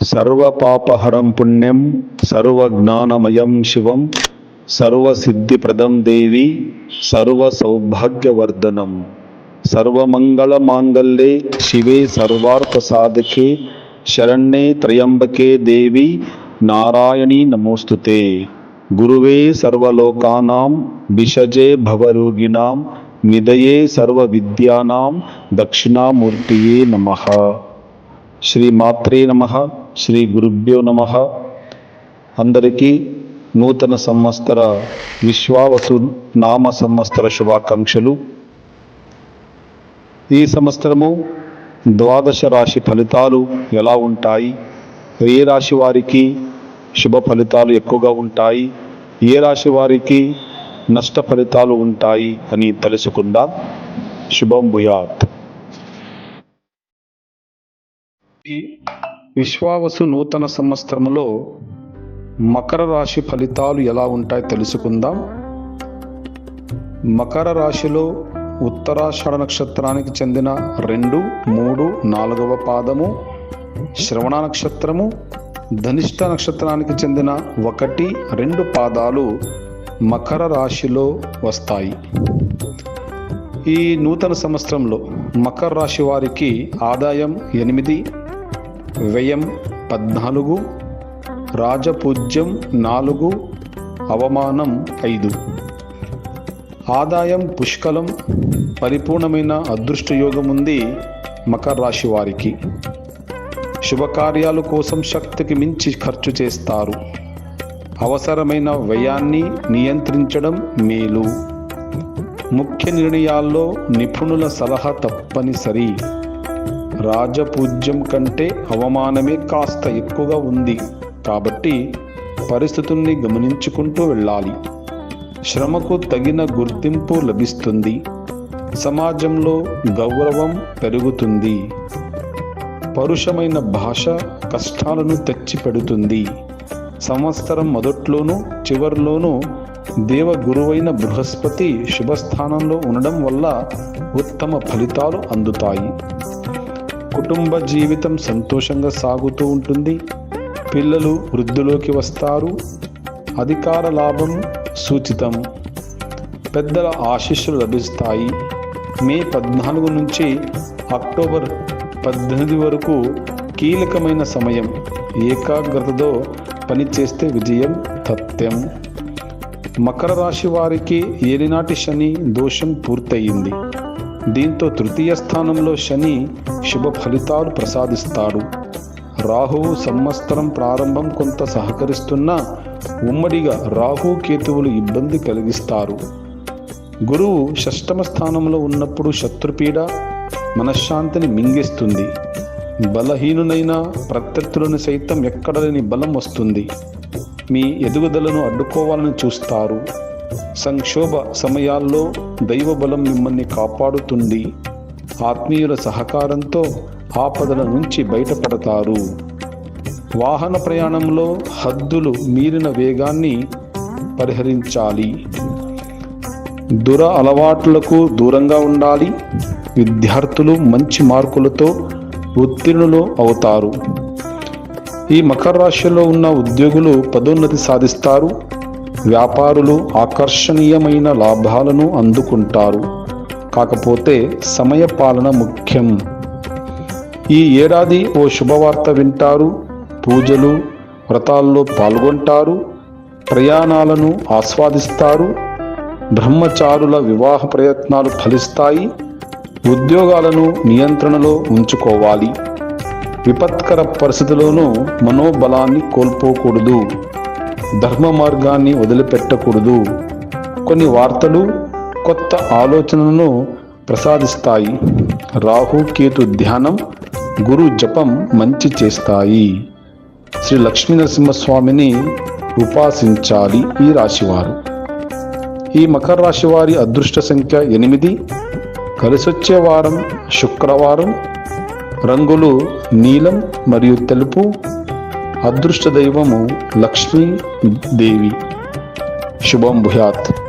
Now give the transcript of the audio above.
సర్వపాపహరం పుణ్యం సర్వజ్ఞానమయం శివం సర్వసిద్ధిప్రదం దేవి సర్వసౌభాగ్యవర్ధనం. సర్వమంగళమాంగళ్యే శివే సర్వార్థసాధకే శరణ్యే త్రయంబకే దేవి నారాయణీ నమోస్తుతే. గురువే సర్వలోకానాం విషజే భవరోగిణాం నిదయే సర్వవిద్యానాం దక్షిణామూర్తియే నమ. శ్రీమాత్రే నమ. శ్రీ గురుభ్యో నమ. అందరికీ నూతన సంవత్సర విశ్వావసు నామ సంవత్సర శుభాకాంక్షలు. ఈ సంవత్సరము ద్వాదశ రాశి ఫలితాలు ఎలా ఉంటాయి? ఏ రాశి వారికి శుభ ఫలితాలు ఎక్కువగా ఉంటాయి? ఏ రాశి వారికి నష్ట ఫలితాలు ఉంటాయి అని తెలుసుకుందాం. శుభం భూయాత్. విశ్వావసు నూతన సంవత్సరంలో మకర రాశి ఫలితాలు ఎలా ఉంటాయి తెలుసుకుందాం. మకర రాశిలో ఉత్తరాషాఢ నక్షత్రానికి చెందిన రెండు మూడు నాలుగవ పాదము శ్రవణ నక్షత్రము ధనిష్ట నక్షత్రానికి చెందిన ఒకటి రెండు పాదాలు మకర రాశిలో వస్తాయి. ఈ నూతన సంవత్సరంలో మకర రాశి వారికి ఆదాయం ఎనిమిది వ్యయం పద్నాలుగు రాజపూజ్యం నాలుగు అవమానం ఐదు. ఆదాయం పుష్కలం పరిపూర్ణమైన అదృష్టయోగం ఉంది మకర రాశి వారికి. శుభకార్యాల కోసం శక్తికి మించి ఖర్చు చేస్తారు. అవసరమైన వ్యయాన్ని నియంత్రించడం మేలు. ముఖ్య నిర్ణయాల్లో నిపుణుల సలహా తప్పనిసరి. రాజపూజ్యం కంటే అవమానమే కాస్త ఎక్కువగా ఉంది. కాబట్టి పరిస్థితుల్ని గమనించుకుంటూ వెళ్ళాలి. శ్రమకు తగిన గుర్తింపు లభిస్తుంది. సమాజంలో గౌరవం పెరుగుతుంది. పరుషమైన భాష కష్టాలను తెచ్చిపెడుతుంది. సంవత్సరం మొదట్లోనూ చివరిలోనూ దేవ గురువైన బృహస్పతి శుభస్థానంలో ఉండడం వల్ల ఉత్తమ ఫలితాలు అందుతాయి. కుటుంబ జీవితం సంతోషంగా సాగుతూ ఉంటుంది. పిల్లలు వృద్ధిలోకి వస్తారు. అధికార లాభం సూచితం. పెద్దల ఆశీస్సులు లభిస్తాయి. మే పద్నాలుగు నుంచి అక్టోబర్ పద్దెనిమిది వరకు కీలకమైన సమయం. ఏకాగ్రతతో పనిచేస్తే విజయం తథ్యం. మకర రాశి వారికి ఏలినాటి శని దోషం పూర్తయింది. దీంతో తృతీయ స్థానంలో శని శుభ ఫలితాలు ప్రసాదిస్తాడు రాహువు సంవత్సరం ప్రారంభం కొంత సహకరిస్తున్నా ఉమ్మడిగా రాహు కేతువులు ఇబ్బంది కలిగిస్తారు. గురువు షష్టమ స్థానంలో ఉన్నప్పుడు శత్రుపీడ మనశ్శాంతిని మింగేస్తుంది. బలహీనునైన ప్రత్యర్థులను సైతం ఎక్కడ లేని బలం వస్తుంది. మీ ఎదుగుదలను అడ్డుకోవాలని చూస్తారు. సంక్షోభ సమయాల్లో దైవ బలం మిమ్మల్ని కాపాడుతుంది. ఆత్మీయుల సహకారంతో ఆపదల నుంచి బయటపడతారు. వాహన ప్రయాణంలో హద్దులు మీరిన వేగాన్ని పరిహరించాలి. దుర అలవాట్లకు దూరంగా ఉండాలి. విద్యార్థులు మంచి మార్కులతో ఉత్తీర్ణులు అవుతారు. ఈ మకర రాశిలో ఉన్న ఉద్యోగులు పదోన్నతి సాధిస్తారు. వ్యాపారులు ఆకర్షణీయమైన లాభాలను అందుకుంటారు. కాకపోతే సమయ పాలన ముఖ్యం. ఈ ఏడాది ఓ శుభవార్త వింటారు పూజలు వ్రతాల్లో పాల్గొంటారు ప్రయాణాలను ఆస్వాదిస్తారు బ్రహ్మచారుల వివాహ ప్రయత్నాలు ఫలిస్తాయి ఉద్యోగాలను నియంత్రణలో ఉంచుకోవాలి. విపత్కర పరిస్థితుల్లోనూ మనోబలాన్ని కోల్పోకూడదు. ధర్మ మార్గాన్ని వదిలిపెట్టకూడదు. కొన్ని వార్తలు కొత్త ఆలోచనలను ప్రసాదిస్తాయి. రాహు కేతు ధ్యానం గురు జపం మంచి చేస్తాయి. శ్రీ లక్ష్మీనరసింహస్వామిని ఉపాసించాలి ఈ రాశివారు. ఈ మకర రాశి వారి అదృష్ట సంఖ్య ఎనిమిది. కలిసొచ్చే వారం శుక్రవారం. రంగులు నీలం మరియు తెలుపు. అదృష్ట దైవము లక్ష్మీ దేవి శుభం భూయాత్.